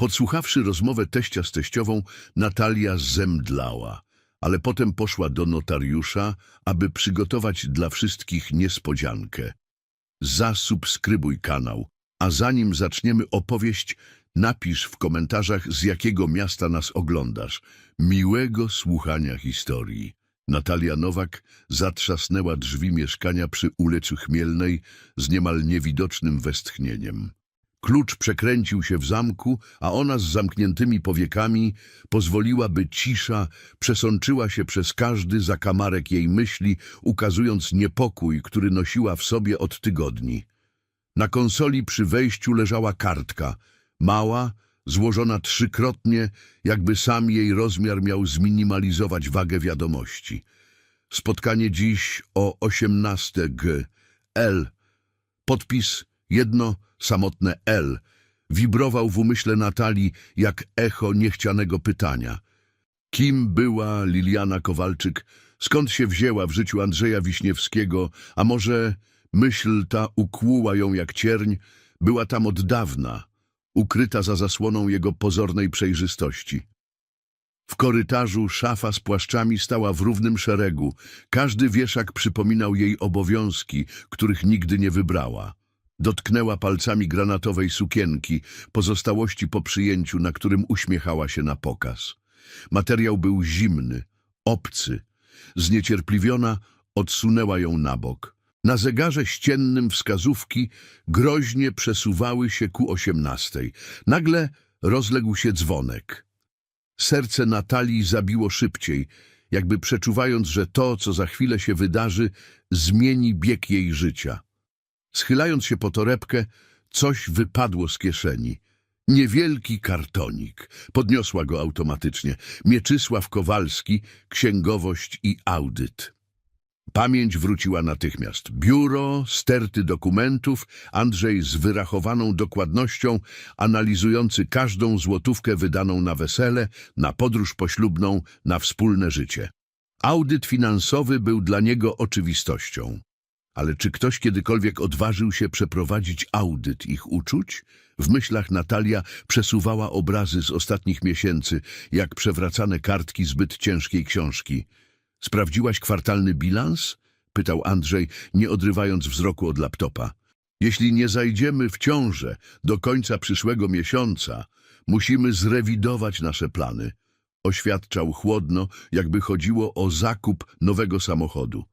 Podsłuchawszy rozmowę teścia z teściową, Natalia zemdlała, ale potem poszła do notariusza, aby przygotować dla wszystkich niespodziankę. Zasubskrybuj kanał, a zanim zaczniemy opowieść, napisz w komentarzach, z jakiego miasta nas oglądasz. Miłego słuchania historii. Natalia Nowak zatrzasnęła drzwi mieszkania przy ulicy Chmielnej z niemal niewidocznym westchnieniem. Klucz przekręcił się w zamku, a ona z zamkniętymi powiekami pozwoliła, by cisza przesączyła się przez każdy zakamarek jej myśli, ukazując niepokój, który nosiła w sobie od tygodni. Na konsoli przy wejściu leżała kartka, mała, złożona trzykrotnie, jakby sam jej rozmiar miał zminimalizować wagę wiadomości. Spotkanie dziś o 18 g. L. Podpis jedno, samotne L. Wibrował w umyśle Natalii jak echo niechcianego pytania. Kim była Liliana Kowalczyk? Skąd się wzięła w życiu Andrzeja Wiśniewskiego? A może myśl ta ukłuła ją jak cierń? Była tam od dawna, ukryta za zasłoną jego pozornej przejrzystości. W korytarzu szafa z płaszczami stała w równym szeregu. Każdy wieszak przypominał jej obowiązki, których nigdy nie wybrała. Dotknęła palcami granatowej sukienki, pozostałości po przyjęciu, na którym uśmiechała się na pokaz. Materiał był zimny, obcy. Zniecierpliwiona odsunęła ją na bok. Na zegarze ściennym wskazówki groźnie przesuwały się ku osiemnastej. Nagle rozległ się dzwonek. Serce Natalii zabiło szybciej, jakby przeczuwając, że to, co za chwilę się wydarzy, zmieni bieg jej życia. Schylając się po torebkę, coś wypadło z kieszeni. Niewielki kartonik. Podniosła go automatycznie. Mieczysław Kowalski, księgowość i audyt. Pamięć wróciła natychmiast. Biuro, sterty dokumentów, Andrzej z wyrachowaną dokładnością, analizujący każdą złotówkę wydaną na wesele, na podróż poślubną, na wspólne życie. Audyt finansowy był dla niego oczywistością. Ale czy ktoś kiedykolwiek odważył się przeprowadzić audyt ich uczuć? W myślach Natalia przesuwała obrazy z ostatnich miesięcy, jak przewracane kartki zbyt ciężkiej książki. Sprawdziłaś kwartalny bilans? Pytał Andrzej, nie odrywając wzroku od laptopa. Jeśli nie zajdziemy w ciążę do końca przyszłego miesiąca, musimy zrewidować nasze plany. Oświadczał chłodno, jakby chodziło o zakup nowego samochodu.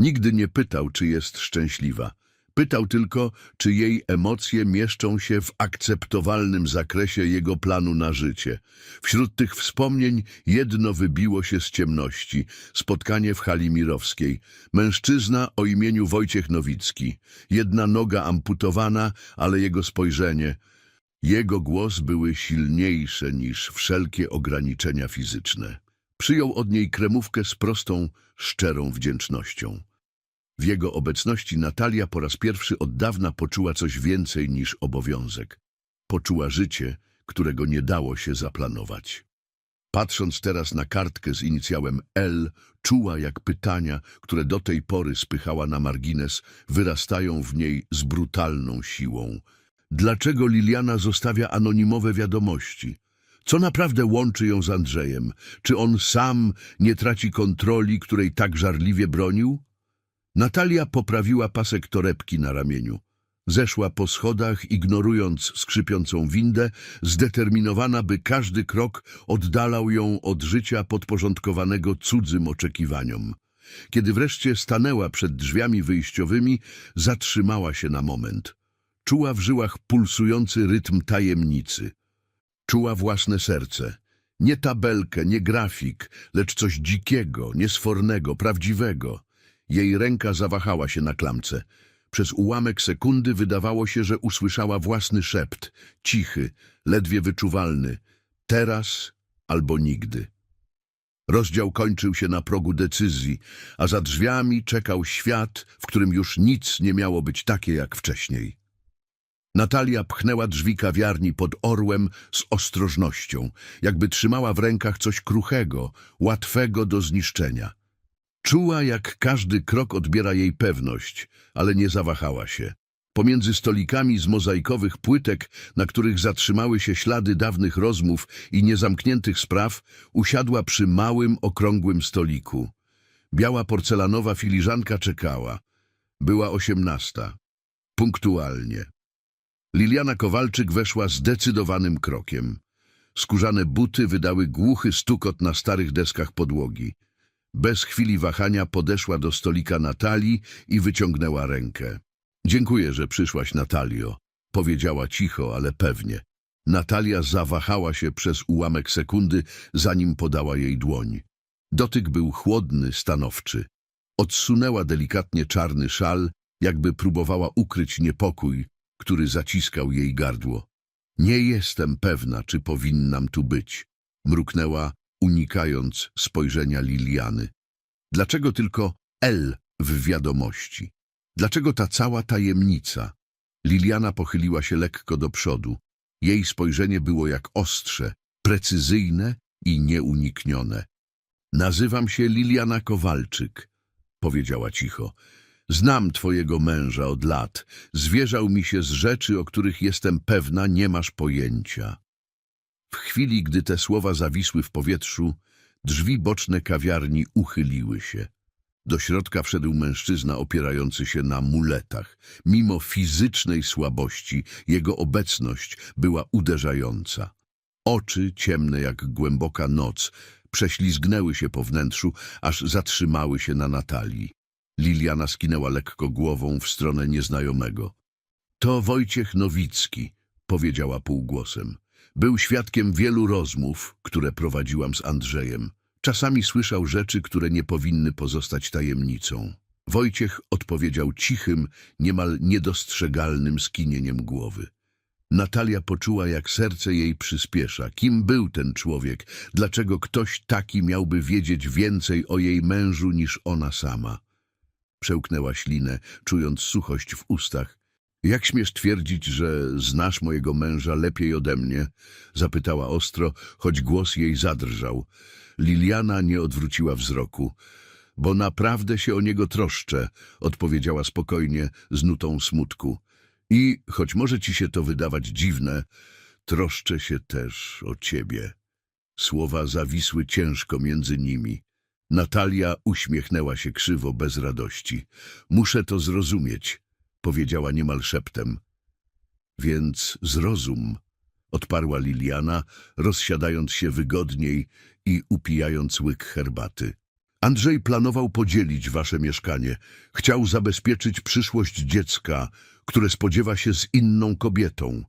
Nigdy nie pytał, czy jest szczęśliwa. Pytał tylko, czy jej emocje mieszczą się w akceptowalnym zakresie jego planu na życie. Wśród tych wspomnień jedno wybiło się z ciemności. Spotkanie w hali mirowskiej. Mężczyzna o imieniu Wojciech Nowicki. Jedna noga amputowana, ale jego spojrzenie. Jego głos były silniejsze niż wszelkie ograniczenia fizyczne. Przyjął od niej kremówkę z prostą, szczerą wdzięcznością. W jego obecności Natalia po raz pierwszy od dawna poczuła coś więcej niż obowiązek. Poczuła życie, którego nie dało się zaplanować. Patrząc teraz na kartkę z inicjałem L, czuła jak pytania, które do tej pory spychała na margines, wyrastają w niej z brutalną siłą. Dlaczego Liliana zostawia anonimowe wiadomości? Co naprawdę łączy ją z Andrzejem? Czy on sam nie traci kontroli, której tak żarliwie bronił? Natalia poprawiła pasek torebki na ramieniu. Zeszła po schodach, ignorując skrzypiącą windę, zdeterminowana, by każdy krok oddalał ją od życia podporządkowanego cudzym oczekiwaniom. Kiedy wreszcie stanęła przed drzwiami wyjściowymi, zatrzymała się na moment. Czuła w żyłach pulsujący rytm tajemnicy. Czuła własne serce. Nie tabelkę, nie grafik, lecz coś dzikiego, niesfornego, prawdziwego. Jej ręka zawahała się na klamce. Przez ułamek sekundy wydawało się, że usłyszała własny szept, cichy, ledwie wyczuwalny. Teraz albo nigdy. Rozdział kończył się na progu decyzji, a za drzwiami czekał świat, w którym już nic nie miało być takie jak wcześniej. Natalia pchnęła drzwi kawiarni pod orłem z ostrożnością, jakby trzymała w rękach coś kruchego, łatwego do zniszczenia. Czuła, jak każdy krok odbiera jej pewność, ale nie zawahała się. Pomiędzy stolikami z mozaikowych płytek, na których zatrzymały się ślady dawnych rozmów i niezamkniętych spraw, usiadła przy małym, okrągłym stoliku. Biała porcelanowa filiżanka czekała. Była osiemnasta. Punktualnie. Liliana Kowalczyk weszła zdecydowanym krokiem. Skórzane buty wydały głuchy stukot na starych deskach podłogi. Bez chwili wahania podeszła do stolika Natalii i wyciągnęła rękę. Dziękuję, że przyszłaś, Natalio, powiedziała cicho, ale pewnie. Natalia zawahała się przez ułamek sekundy, zanim podała jej dłoń. Dotyk był chłodny, stanowczy. Odsunęła delikatnie czarny szal, jakby próbowała ukryć niepokój, który zaciskał jej gardło. Nie jestem pewna, czy powinnam tu być, mruknęła, unikając spojrzenia Liliany. Dlaczego tylko L w wiadomości? Dlaczego ta cała tajemnica? Liliana pochyliła się lekko do przodu. Jej spojrzenie było jak ostrze, precyzyjne i nieuniknione. Nazywam się Liliana Kowalczyk, powiedziała cicho. Znam twojego męża od lat. Zwierzał mi się z rzeczy, o których jestem pewna, nie masz pojęcia. W chwili, gdy te słowa zawisły w powietrzu, drzwi boczne kawiarni uchyliły się. Do środka wszedł mężczyzna opierający się na muletach. Mimo fizycznej słabości, jego obecność była uderzająca. Oczy, ciemne jak głęboka noc, prześlizgnęły się po wnętrzu, aż zatrzymały się na Natalii. Liliana skinęła lekko głową w stronę nieznajomego. To Wojciech Nowicki, powiedziała półgłosem. Był świadkiem wielu rozmów, które prowadziłam z Andrzejem. Czasami słyszał rzeczy, które nie powinny pozostać tajemnicą. Wojciech odpowiedział cichym, niemal niedostrzegalnym skinieniem głowy. Natalia poczuła, jak serce jej przyspiesza. Kim był ten człowiek? Dlaczego ktoś taki miałby wiedzieć więcej o jej mężu niż ona sama? Przełknęła ślinę, czując suchość w ustach. Jak śmiesz twierdzić, że znasz mojego męża lepiej ode mnie? Zapytała ostro, choć głos jej zadrżał. Liliana nie odwróciła wzroku. Bo naprawdę się o niego troszczę, odpowiedziała spokojnie, z nutą smutku. I, choć może ci się to wydawać dziwne, troszczę się też o ciebie. Słowa zawisły ciężko między nimi. Natalia uśmiechnęła się krzywo, bez radości. Muszę to zrozumieć, powiedziała niemal szeptem. Więc zrozum, odparła Liliana, rozsiadając się wygodniej i upijając łyk herbaty. Andrzej planował podzielić wasze mieszkanie. Chciał zabezpieczyć przyszłość dziecka, które spodziewa się z inną kobietą.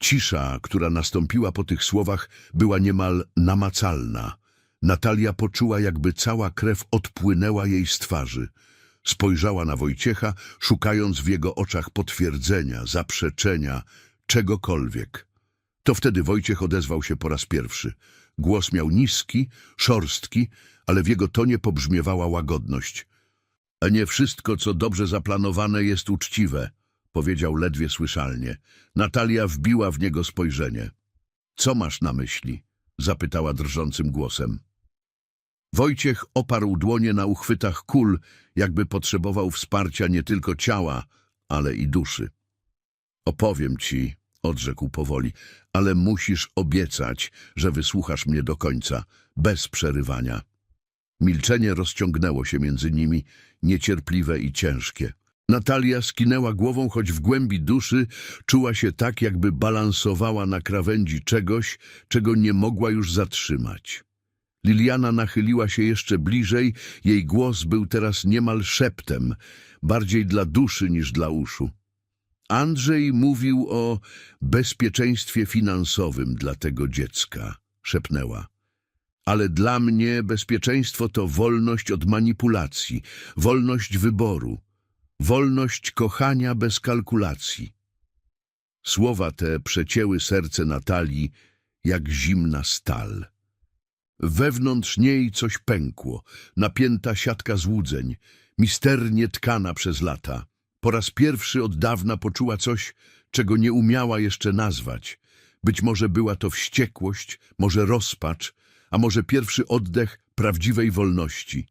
Cisza, która nastąpiła po tych słowach, była niemal namacalna. Natalia poczuła, jakby cała krew odpłynęła jej z twarzy. Spojrzała na Wojciecha, szukając w jego oczach potwierdzenia, zaprzeczenia, czegokolwiek. To wtedy Wojciech odezwał się po raz pierwszy. Głos miał niski, szorstki, ale w jego tonie pobrzmiewała łagodność. A nie wszystko, co dobrze zaplanowane, jest uczciwe, powiedział ledwie słyszalnie. Natalia wbiła w niego spojrzenie. Co masz na myśli? zapytała drżącym głosem. Wojciech oparł dłonie na uchwytach kul, jakby potrzebował wsparcia nie tylko ciała, ale i duszy. Opowiem ci, odrzekł powoli, ale musisz obiecać, że wysłuchasz mnie do końca, bez przerywania. Milczenie rozciągnęło się między nimi, niecierpliwe i ciężkie. Natalia skinęła głową, choć w głębi duszy czuła się tak, jakby balansowała na krawędzi czegoś, czego nie mogła już zatrzymać. Liliana nachyliła się jeszcze bliżej, jej głos był teraz niemal szeptem, bardziej dla duszy niż dla uszu. Andrzej mówił o bezpieczeństwie finansowym dla tego dziecka, szepnęła. Ale dla mnie bezpieczeństwo to wolność od manipulacji, wolność wyboru, wolność kochania bez kalkulacji. Słowa te przecięły serce Natalii jak zimna stal. Wewnątrz niej coś pękło, napięta siatka złudzeń, misternie tkana przez lata. Po raz pierwszy od dawna poczuła coś, czego nie umiała jeszcze nazwać. Być może była to wściekłość, może rozpacz, a może pierwszy oddech prawdziwej wolności.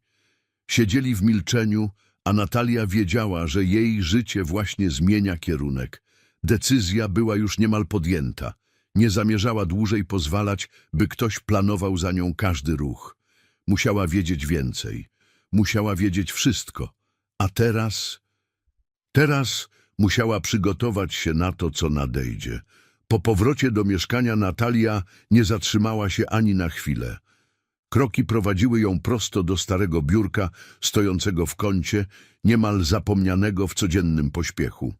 Siedzieli w milczeniu, a Natalia wiedziała, że jej życie właśnie zmienia kierunek. Decyzja była już niemal podjęta. Nie zamierzała dłużej pozwalać, by ktoś planował za nią każdy ruch. Musiała wiedzieć więcej. Musiała wiedzieć wszystko. A teraz... Teraz musiała przygotować się na to, co nadejdzie. Po powrocie do mieszkania Natalia nie zatrzymała się ani na chwilę. Kroki prowadziły ją prosto do starego biurka, stojącego w kącie, niemal zapomnianego w codziennym pośpiechu.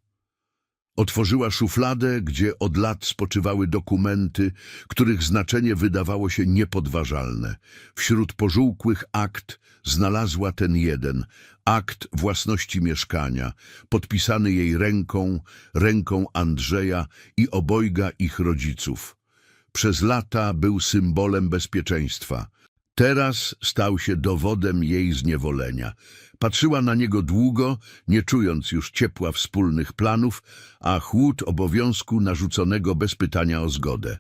Otworzyła szufladę, gdzie od lat spoczywały dokumenty, których znaczenie wydawało się niepodważalne. Wśród pożółkłych akt znalazła ten jeden, akt własności mieszkania, podpisany jej ręką, ręką Andrzeja i obojga ich rodziców. Przez lata był symbolem bezpieczeństwa. Teraz stał się dowodem jej zniewolenia. Patrzyła na niego długo, nie czując już ciepła wspólnych planów, a chłód obowiązku narzuconego bez pytania o zgodę.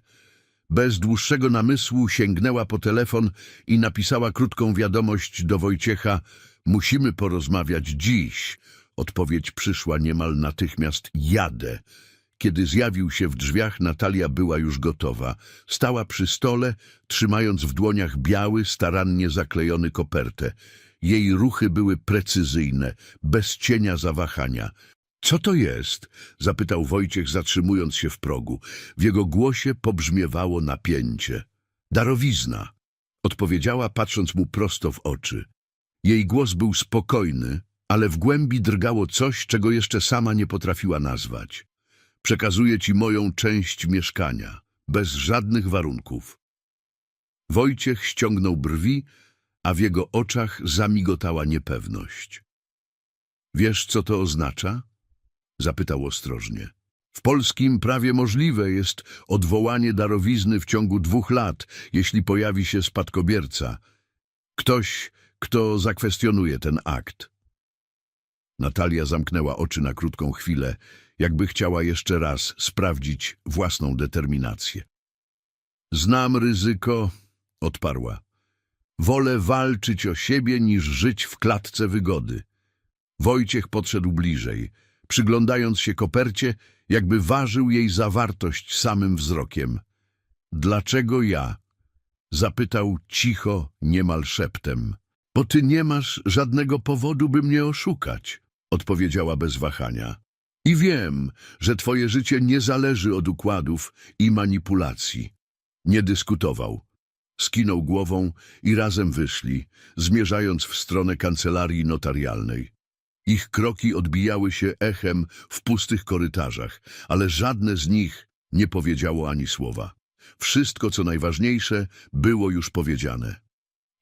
Bez dłuższego namysłu sięgnęła po telefon i napisała krótką wiadomość do Wojciecha Musimy porozmawiać dziś. Odpowiedź przyszła niemal natychmiast Jadę. Kiedy zjawił się w drzwiach, Natalia była już gotowa. Stała przy stole, trzymając w dłoniach biały, starannie zaklejony kopertę. Jej ruchy były precyzyjne, bez cienia zawahania. Co to jest? zapytał Wojciech, zatrzymując się w progu. W jego głosie pobrzmiewało napięcie. Darowizna, odpowiedziała, patrząc mu prosto w oczy. Jej głos był spokojny, ale w głębi drgało coś, czego jeszcze sama nie potrafiła nazwać. Przekazuję ci moją część mieszkania, bez żadnych warunków. Wojciech ściągnął brwi, a w jego oczach zamigotała niepewność. Wiesz, co to oznacza? Zapytał ostrożnie. W polskim prawie możliwe jest odwołanie darowizny w ciągu dwóch lat, jeśli pojawi się spadkobierca. Ktoś, kto zakwestionuje ten akt. Natalia zamknęła oczy na krótką chwilę, jakby chciała jeszcze raz sprawdzić własną determinację. Znam ryzyko, odparła. Wolę walczyć o siebie niż żyć w klatce wygody. Wojciech podszedł bliżej, przyglądając się kopercie, jakby ważył jej zawartość samym wzrokiem. Dlaczego ja? Zapytał cicho, niemal szeptem. Bo ty nie masz żadnego powodu, by mnie oszukać, odpowiedziała bez wahania. I wiem, że twoje życie nie zależy od układów i manipulacji. Nie dyskutował. Skinął głową i razem wyszli, zmierzając w stronę kancelarii notarialnej. Ich kroki odbijały się echem w pustych korytarzach, ale żadne z nich nie powiedziało ani słowa. Wszystko, co najważniejsze, było już powiedziane.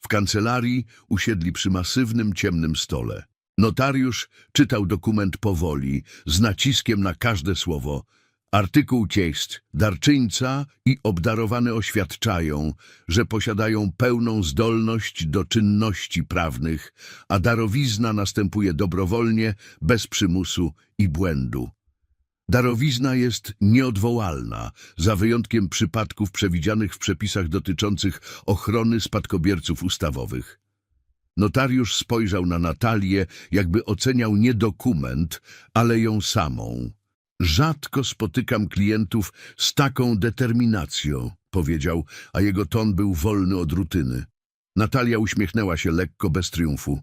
W kancelarii usiedli przy masywnym, ciemnym stole. Notariusz czytał dokument powoli, z naciskiem na każde słowo. Artykuł cieść darczyńca i obdarowany oświadczają, że posiadają pełną zdolność do czynności prawnych, a darowizna następuje dobrowolnie, bez przymusu i błędu. Darowizna jest nieodwołalna, za wyjątkiem przypadków przewidzianych w przepisach dotyczących ochrony spadkobierców ustawowych. Notariusz spojrzał na Natalię, jakby oceniał nie dokument, ale ją samą. Rzadko spotykam klientów z taką determinacją, powiedział, a jego ton był wolny od rutyny. Natalia uśmiechnęła się lekko, bez triumfu.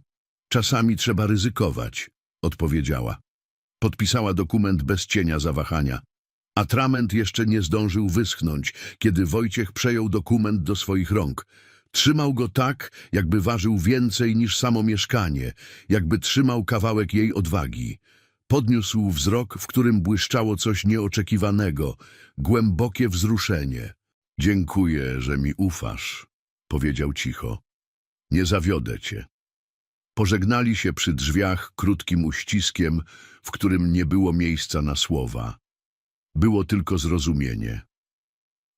Czasami trzeba ryzykować, odpowiedziała. Podpisała dokument bez cienia zawahania. Atrament jeszcze nie zdążył wyschnąć, kiedy Wojciech przejął dokument do swoich rąk. Trzymał go tak, jakby ważył więcej niż samo mieszkanie, jakby trzymał kawałek jej odwagi. Podniósł wzrok, w którym błyszczało coś nieoczekiwanego, głębokie wzruszenie. Dziękuję, że mi ufasz, powiedział cicho. Nie zawiodę cię. Pożegnali się przy drzwiach krótkim uściskiem, w którym nie było miejsca na słowa. Było tylko zrozumienie.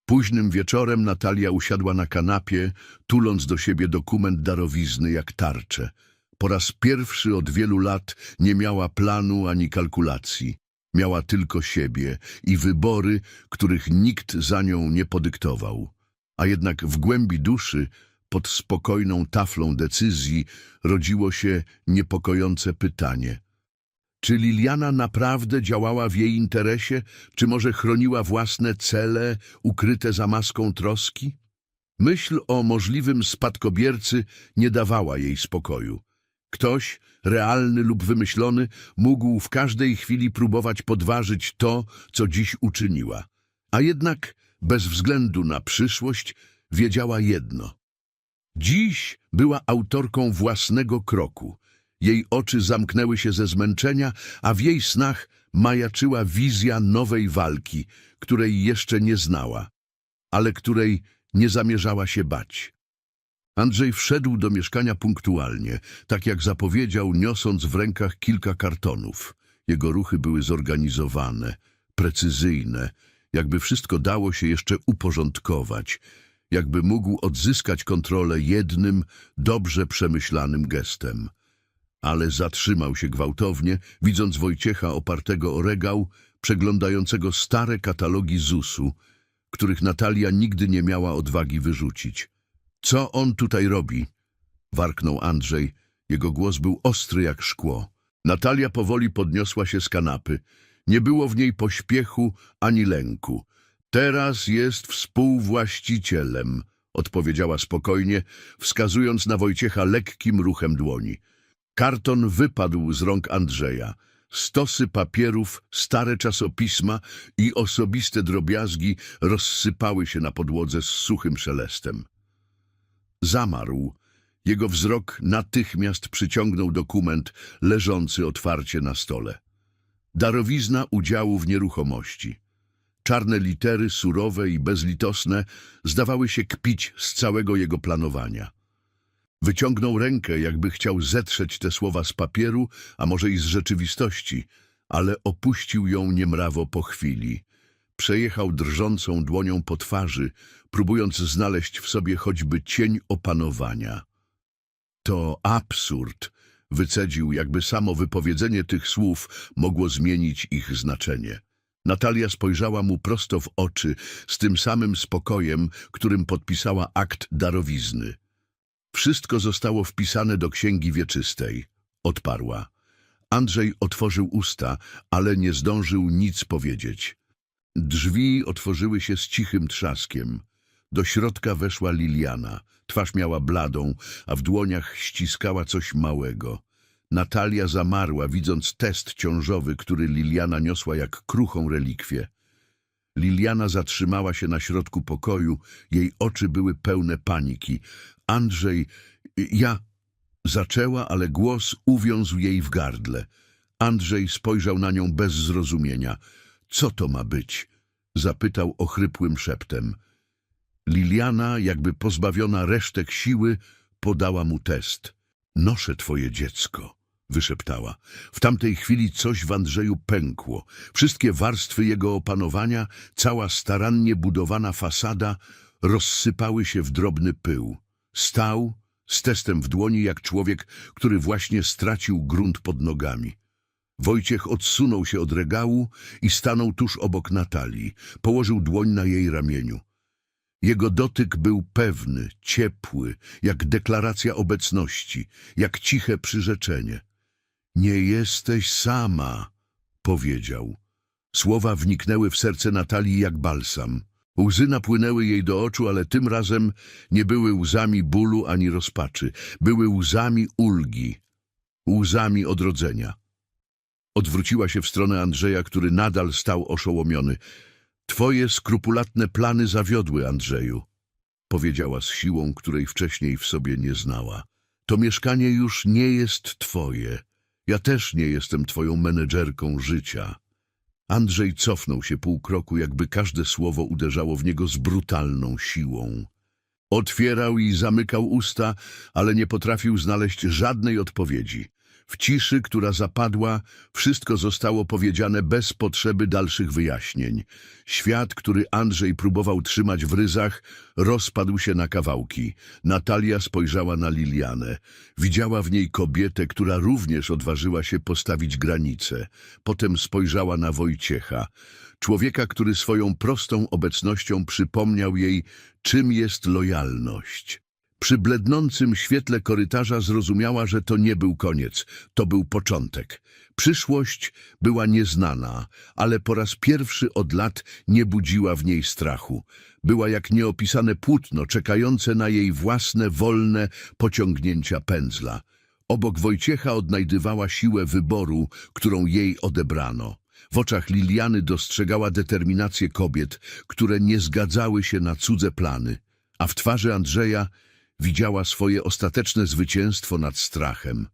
Późnym wieczorem Natalia usiadła na kanapie, tuląc do siebie dokument darowizny jak tarczę. Po raz pierwszy od wielu lat nie miała planu ani kalkulacji. Miała tylko siebie i wybory, których nikt za nią nie podyktował. A jednak w głębi duszy pod spokojną taflą decyzji rodziło się niepokojące pytanie. Czy Liliana naprawdę działała w jej interesie, czy może chroniła własne cele ukryte za maską troski? Myśl o możliwym spadkobiercy nie dawała jej spokoju. Ktoś, realny lub wymyślony, mógł w każdej chwili próbować podważyć to, co dziś uczyniła. A jednak, bez względu na przyszłość, wiedziała jedno. Dziś była autorką własnego kroku. Jej oczy zamknęły się ze zmęczenia, a w jej snach majaczyła wizja nowej walki, której jeszcze nie znała, ale której nie zamierzała się bać. Andrzej wszedł do mieszkania punktualnie, tak jak zapowiedział, niosąc w rękach kilka kartonów. Jego ruchy były zorganizowane, precyzyjne, jakby wszystko dało się jeszcze uporządkować, jakby mógł odzyskać kontrolę jednym, dobrze przemyślanym gestem. Ale zatrzymał się gwałtownie, widząc Wojciecha opartego o regał, przeglądającego stare katalogi ZUS-u, których Natalia nigdy nie miała odwagi wyrzucić. Co on tutaj robi? Warknął Andrzej. Jego głos był ostry jak szkło. Natalia powoli podniosła się z kanapy. Nie było w niej pośpiechu ani lęku. Teraz jest współwłaścicielem, odpowiedziała spokojnie, wskazując na Wojciecha lekkim ruchem dłoni. Karton wypadł z rąk Andrzeja. Stosy papierów, stare czasopisma i osobiste drobiazgi rozsypały się na podłodze z suchym szelestem. Zamarł. Jego wzrok natychmiast przyciągnął dokument leżący otwarcie na stole. Darowizna udziału w nieruchomości. Czarne litery, surowe i bezlitosne, zdawały się kpić z całego jego planowania. Wyciągnął rękę, jakby chciał zetrzeć te słowa z papieru, a może i z rzeczywistości, ale opuścił ją niemrawo po chwili. Przejechał drżącą dłonią po twarzy, próbując znaleźć w sobie choćby cień opanowania. To absurd, wycedził, jakby samo wypowiedzenie tych słów mogło zmienić ich znaczenie. Natalia spojrzała mu prosto w oczy z tym samym spokojem, którym podpisała akt darowizny. Wszystko zostało wpisane do księgi wieczystej, odparła. Andrzej otworzył usta, ale nie zdążył nic powiedzieć. Drzwi otworzyły się z cichym trzaskiem. Do środka weszła Liliana. Twarz miała bladą, a w dłoniach ściskała coś małego. Natalia zamarła, widząc test ciążowy, który Liliana niosła jak kruchą relikwię. Liliana zatrzymała się na środku pokoju, jej oczy były pełne paniki. Andrzej, ja... Zaczęła, ale głos uwiązł jej w gardle. Andrzej spojrzał na nią bez zrozumienia. Co to ma być? Zapytał ochrypłym szeptem. Liliana, jakby pozbawiona resztek siły, podała mu test. Noszę twoje dziecko, wyszeptała. W tamtej chwili coś w Andrzeju pękło. Wszystkie warstwy jego opanowania, cała starannie budowana fasada rozsypały się w drobny pył. Stał z testem w dłoni jak człowiek, który właśnie stracił grunt pod nogami. Wojciech odsunął się od regału i stanął tuż obok Natalii. Położył dłoń na jej ramieniu. Jego dotyk był pewny, ciepły, jak deklaracja obecności, jak ciche przyrzeczenie. Nie jesteś sama, powiedział. Słowa wniknęły w serce Natalii jak balsam. Łzy napłynęły jej do oczu, ale tym razem nie były łzami bólu ani rozpaczy. Były łzami ulgi, łzami odrodzenia. Odwróciła się w stronę Andrzeja, który nadal stał oszołomiony. Twoje skrupulatne plany zawiodły, Andrzeju, powiedziała z siłą, której wcześniej w sobie nie znała. To mieszkanie już nie jest twoje. Ja też nie jestem twoją menedżerką życia. Andrzej cofnął się pół kroku, jakby każde słowo uderzało w niego z brutalną siłą. Otwierał i zamykał usta, ale nie potrafił znaleźć żadnej odpowiedzi. W ciszy, która zapadła, wszystko zostało powiedziane bez potrzeby dalszych wyjaśnień. Świat, który Andrzej próbował trzymać w ryzach, rozpadł się na kawałki. Natalia spojrzała na Lilianę. Widziała w niej kobietę, która również odważyła się postawić granice. Potem spojrzała na Wojciecha. Człowieka, który swoją prostą obecnością przypomniał jej, czym jest lojalność. Przy blednącym świetle korytarza zrozumiała, że to nie był koniec, to był początek. Przyszłość była nieznana, ale po raz pierwszy od lat nie budziła w niej strachu. Była jak nieopisane płótno, czekające na jej własne, wolne pociągnięcia pędzla. Obok Wojciecha odnajdywała siłę wyboru, którą jej odebrano. W oczach Liliany dostrzegała determinację kobiet, które nie zgadzały się na cudze plany, a w twarzy Andrzeja widziała swoje ostateczne zwycięstwo nad strachem.